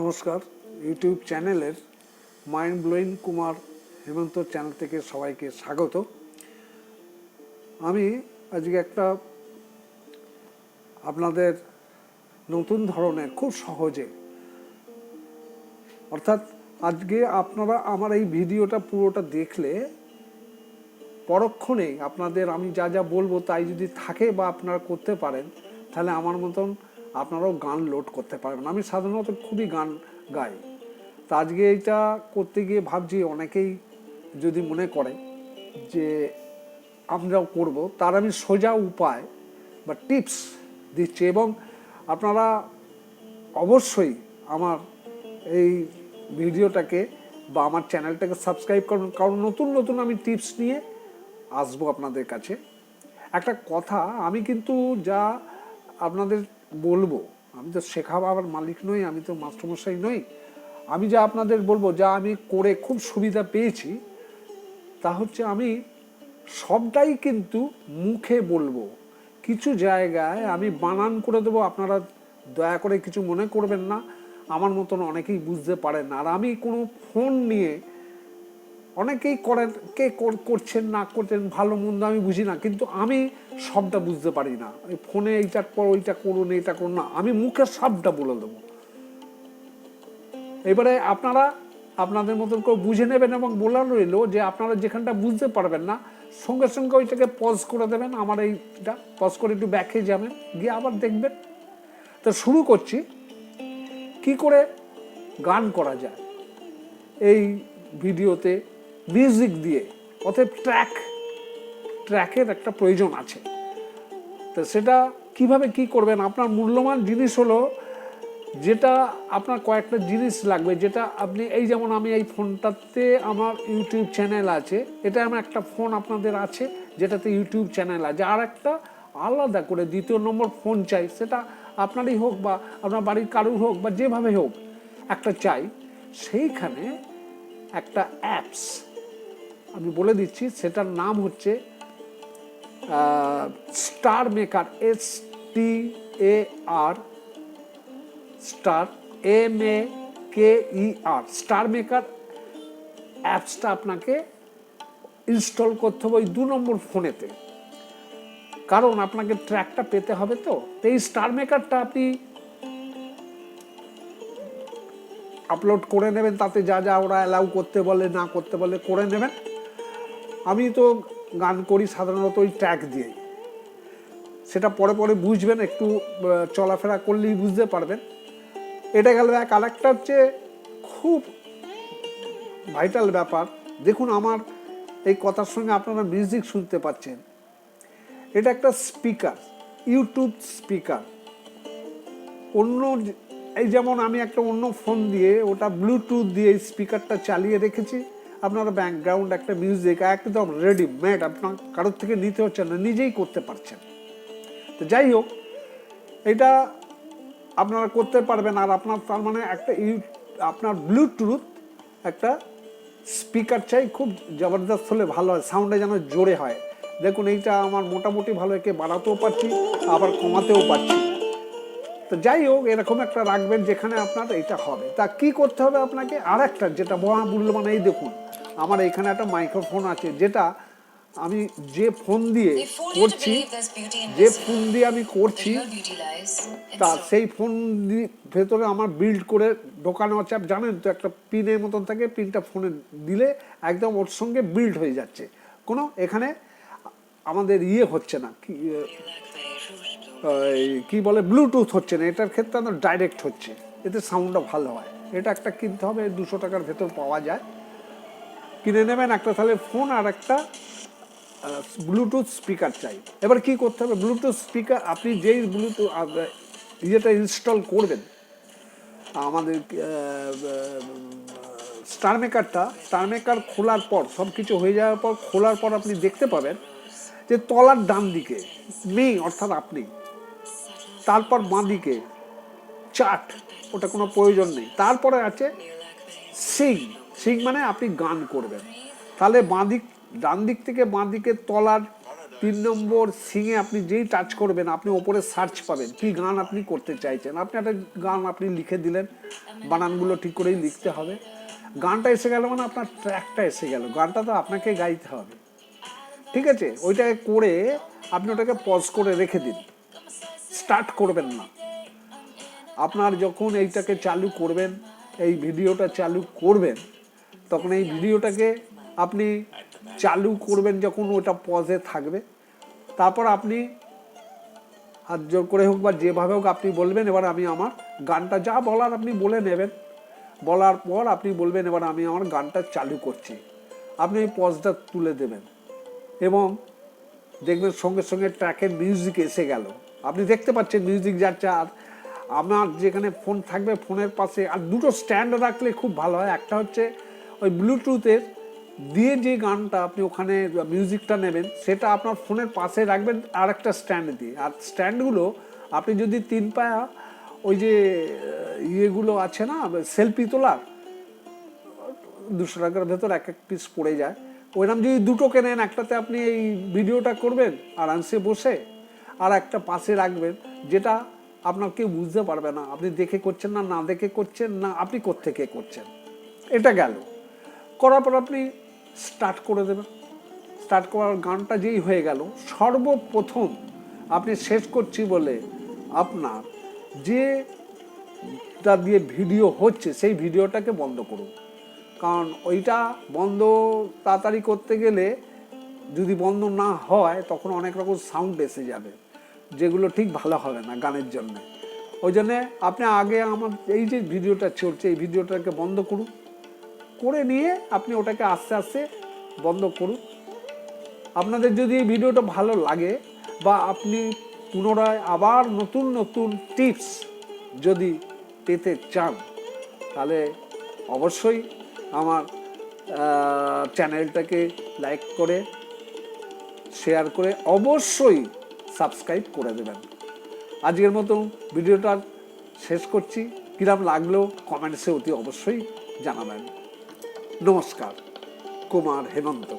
নমস্কার, ইউটিউব চ্যানেলের mind blowing Kumar Hemant channel থেকে সবাইকে স্বাগত। আমি আজকে একটা আপনাদের নতুন ধরনের, খুব সহজে, অর্থাৎ আজকে আপনারা আমার এই ভিডিওটা পুরোটা দেখলে পরক্ষণেই আপনাদের আমি যা যা বলব তাই যদি থাকে বা আপনারা করতে পারেন, তাহলে আমার মতন আপনারাও গান লোড করতে পারবেন। আমি সাধারণত খুবই গান গাই। তা আজকে এটা করতে গিয়ে ভাবছি অনেকেই যদি মনে করে যে আমরাও করব, তার আমি সোজা উপায় বা টিপস দিচ্ছি এবং আপনারা অবশ্যই আমার এই ভিডিওটাকে বা আমার চ্যানেলটাকে সাবস্ক্রাইব করুন, কারণ নতুন নতুন আমি টিপস নিয়ে আসব আপনাদের কাছে। একটা কথা, আমি কিন্তু যা আপনাদের বলব। আমি তো শেখাবার মালিক নই, আমি তো মাস্টারমশাই নই। আমি যা আপনাদের বলব, যা আমি করে খুব সুবিধা পেয়েছি, তা হচ্ছে আমি সবটাই কিন্তু মুখে বলব। কিছু জায়গায় আমি বানান করে দেবো, আপনারা দয়া করে কিছু মনে করবেন না। আমার মতন অনেকেই বুঝতে পারেন। আর আমি কোনো ফোন নিয়ে অনেকেই করেন, কে করছেন, না করছেন, ভালো মন্দ আমি বুঝি না, কিন্তু আমি সবটা বুঝতে পারি না। ফোনে এইটার পর ওইটা করুন, এইটা করুন, না, আমি মুখে সবটা বলে দেবো। এবারে আপনারা আপনাদের মতন করে বুঝে নেবেন এবং বলার রইল যে আপনারা যেখানটা বুঝতে পারবেন না, সঙ্গে সঙ্গে ওইটাকে পজ করে দেবেন, আমার এইটা পজ করে একটু ব্যাকে যাবেন, গিয়ে আবার দেখবেন। তো শুরু করছি, কি করে গান করা যায়। এই ভিডিওতে মিউজিক দিয়ে। অতএব ট্র্যাক ট্র্যাকের একটা প্রয়োজন আছে। তো সেটা কীভাবে কি করবেন? আপনার মূল্যবান জিনিস হলো যেটা আপনার কয়েকটা জিনিস লাগবে, যেটা আপনি, এই যেমন আমি এই ফোনটাতে আমার ইউটিউব চ্যানেল আছে এটা আমার একটা ফোন আপনাদের আছে, যেটাতে ইউটিউব চ্যানেল আছে। আর একটা আলাদা করে দ্বিতীয় নম্বর ফোন চাই, সেটা আপনারই হোক বা আপনার বাড়ির কারুর হোক বা যেভাবে হোক একটা চাই, সেইখানে একটা অ্যাপস আমি বলে দিচ্ছি, সেটার নাম হচ্ছে star maker S T A R star M A K E R star maker অ্যাপসটা আপনাকে ইনস্টল করতে হবে ওই দু নম্বর ফোনেতে। কারণ আপনাকে ট্র্যাকটা পেতে হবে তো এই স্টার মেকারটা আপনি আপলোড করে নেবেন, তাতে যা যা ওরা অ্যালাউ করতে বলে, না করতে বলে, করে নেবেন। আমি তো গান করি সাধারণত ওই ট্র্যাক দিয়েই। সেটা পরে পরে বুঝবেন, একটু চলাফেরা করলেই বুঝতে পারবেন। এটা গেল এক, আরেকটা হচ্ছে খুব ভাইটাল ব্যাপার। দেখুন আমার এই কথার সঙ্গে আপনারা মিউজিক শুনতে পাচ্ছেন। এটা একটা স্পিকার ইউটিউব স্পিকার অন্য এই যেমন আমি একটা অন্য ফোন দিয়ে ওটা ব্লুটুথ দিয়ে স্পিকারটা চালিয়ে রেখেছি। আপনারা ব্যাকগ্রাউন্ড একটা মিউজিক একদম রেডি মেড আপনার কারোর থেকে নিতে হচ্ছে না, নিজেই করতে পারছেন। তো যাই হোক, এটা আপনারা করতে পারবেন, আর আপনার তার মানে একটা ইউ, আপনার ব্লুটুথ একটা স্পিকার চাই খুব জবরদস্ত হলে ভালো হয় সাউন্ডে যেন জোরে হয়। দেখুন, এইটা আমার মোটামুটি ভালো, একে বাড়াতেও পারছি, আবার কমাতেও পারছি। তো যাই হোক, এরকম একটা রাখবেন যেখানে আপনার এটা হবে। তা কি করতে হবে আপনাকে? আর একটা যেটা মহা মূল্যবান এই দেখুন আমার এখানে একটা মাইক্রোফোন আছে যেটা আমি যে ফোন দিয়ে করছি যে ফোন দিয়ে আমি করছি তা সেই ফোন ভেতরে আমার বিল্ড করে ঢোকানো আছে আপনি জানেন তো একটা পিনের মতন থাকে পিনটা ফোনে দিলে একদম ওর সঙ্গে বিল্ড হয়ে যাচ্ছে। কোনো এখানে আমাদের ইয়ে হচ্ছে না কি কি বলে ব্লুটুথ হচ্ছে না এটার ক্ষেত্রে আমাদের ডাইরেক্ট হচ্ছে এতে সাউন্ডটা ভালো হয়। এটা একটা কিনতে হবে দুশো টাকার ভেতর পাওয়া যায়। কিনে নেবেন একটা তাহলে ফোন আর একটা ব্লুটুথ স্পিকার চাই। এবার কি করতে হবে? ব্লুটুথ স্পিকার আপনি যেই ব্লুটুথ ইয়েটা ইনস্টল করবেন, আমাদের স্টার মেকারটা স্টার মেকার খোলার পর সব কিছু হয়ে যাওয়ার পর, খোলার পর আপনি দেখতে পাবেন যে তলার ডান দিকে নেই অর্থাৎ আপনি, তারপর বাঁ দিকে চার্ট ওটা কোনো প্রয়োজন নেই। তারপরে আছে সিং সিং মানে আপনি গান করবেন। তাহলে বাঁ দিক ডান দিক থেকে বাঁ দিকে তলার তিন নম্বর সিঙে আপনি যেই টাচ করবেন, আপনি ওপরে সার্চ পাবেন কি গান আপনি করতে চাইছেন। আপনি একটা গান আপনি লিখে দিলেন, বানানগুলো ঠিক করেই লিখতে হবে। গানটা এসে গেল মানে আপনার ট্র্যাকটা এসে গেল। গানটা তো আপনাকে গাইতে হবে। ঠিক আছে? ওইটাকে করে আপনি ওটাকে পজ করে রেখে দিন। স্টার্ট করবেন না। আপনার যখন এইটাকে চালু করবেন, এই ভিডিওটা চালু করবেন তখন এই ভিডিওটাকে আপনি চালু করবেন যখন ওটা পজে থাকবে। তারপর আপনি হাত জোর করে হোক বা যেভাবে হোক আপনি বলবেন, এবার আমি আমার গানটা যা বলার আপনি বলে নেবেন। বলার পর আপনি বলবেন, এবার আমি আমার গানটা চালু করছি। আপনি এই পজটা তুলে দেবেন এবং দেখবেন সঙ্গে সঙ্গে ট্র্যাকের মিউজিক এসে গেল। আপনি দেখতে পাচ্ছেন মিউজিক যাচ্ছে আর আমার যেখানে ফোন থাকবে ফোনের পাশে আর দুটো স্ট্যান্ড রাখলে খুব ভালো হয়। একটা হচ্ছে ওই ব্লুটুথের দিয়ে যে গানটা আপনি ওখানে মিউজিকটা নেবেন, সেটা আপনার ফোনের পাশে রাখবেন আর একটা স্ট্যান্ড দিয়ে। আর স্ট্যান্ডগুলো আপনি যদি তিন পায়া ওই যে ইয়েগুলো আছে না সেলফি তোলার, দুশো টাকার ভেতর এক এক পিস পড়ে যায়। ওইরকম যদি দুটো কেনেন, একটাতে আপনি এই ভিডিওটা করবেন আরামসে বসে, আর একটা পাশে রাখবেন, যেটা আপনার কেউ বুঝতে পারবে না। আপনি দেখে করছেন না না দেখে করছেন না, আপনি কোত্থেকে করছেন? এটা গেল। করার পর আপনি স্টার্ট করে দেবেন। স্টার্ট করার গানটা যেই হয়ে গেল, সর্বপ্রথম আপনি শেষ করছি বলে আপনার যে টা দিয়ে ভিডিও হচ্ছে, সেই ভিডিওটাকে বন্ধ করুন। কারণ ওইটা বন্ধ তাড়াতাড়ি করতে গেলে যদি বন্ধ না হয়, তখন অনেক রকম সাউন্ড এসে যাবে, যেগুলো ঠিক ভালো হবে না গানের জন্য। ওই জন্যে আপনি আগে আমার এই যে ভিডিওটা চলছে, এই ভিডিওটাকে বন্ধ করুন। করে নিয়ে আপনি ওটাকে আস্তে আস্তে বন্ধ করুন। আপনাদের যদি এই ভিডিওটা ভালো লাগে বা আপনি পুনরায় আবার নতুন নতুন টিপস যদি পেতে চান, তাহলে অবশ্যই আমার চ্যানেলটাকে লাইক করে, শেয়ার করে অবশ্যই সাবস্ক্রাইব করে দেবেন। আজকের মতো ভিডিওটা শেষ করছি। কিরাম লাগল কমেন্টসে অতি অবশ্যই জানাবেন। নমস্কার কুমার হেমন্ত